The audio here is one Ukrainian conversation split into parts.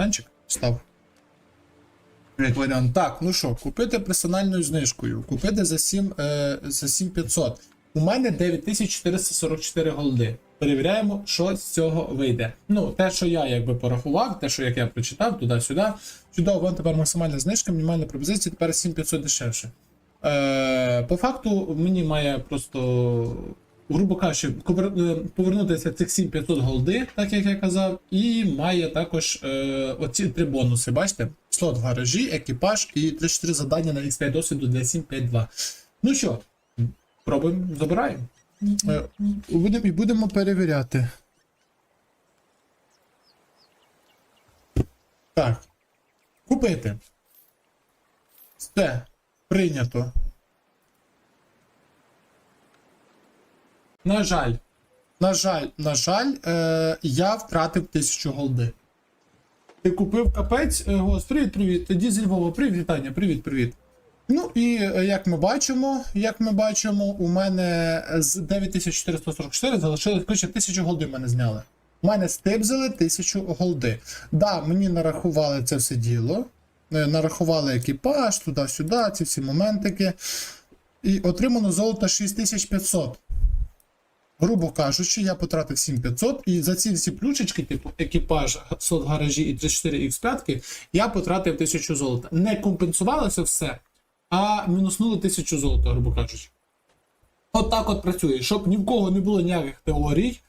штанчик став. Як варіант. Так, ну що, купити персональною знижкою. Купити за 7, е, за 7500. У мене 9444 голди. Перевіряємо, що з цього вийде. Ну, те, що я якби порахував, те, що як я прочитав, туди-сюди. Чудово, вон тепер максимальна знижка, мінімальна пропозиція, тепер 7500 дешевше. Е, по факту, мені має просто, грубо кажучи, е, повернутися цих 7500 голди, так як я казав, і має також е, оці три бонуси. Бачите? Слот в гаражі, екіпаж і 3-4 завдання на XP досвіду для 752. Ну що, пробуємо, забираємо. Е, будем- І будемо перевіряти. Так. Купити. Все. Прийнято. На жаль. На жаль, на жаль, е, я втратив 1000 голди. Ти купив капець, е, гос, привіт, привіт. Тоді зі Львова, привіт, вітання, привіт, привіт. Ну і е, як ми бачимо, як ми бачимо, у мене з 9444 залишилось коротше 1000 голди мене зняли. У мене стибзили 1000 голди. Да, мені нарахували це все діло. Е, Нарахували екіпаж, туди-сюди, ці всі моментики. І отримано золото 6500. Грубо кажучи, я потратив 7500, і за ці всі плюшечки, типу екіпаж, сот гаражі і 34 X5, я потратив 1000 золота. Не компенсувалося все, а мінуснули 1000 золота, грубо кажучи. От так от працює. Щоб ні в кого не було ніяких теорій,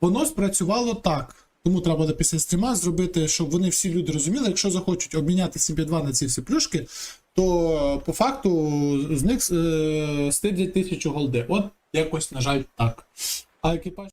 воно спрацювало так. Тому треба буде після стріма зробити, щоб вони всі люди розуміли, якщо захочуть обміняти 7.2 на ці всі плюшки, то по факту з них е, стидять 1000 голди. От якось, на жаль, так. А екіпаж.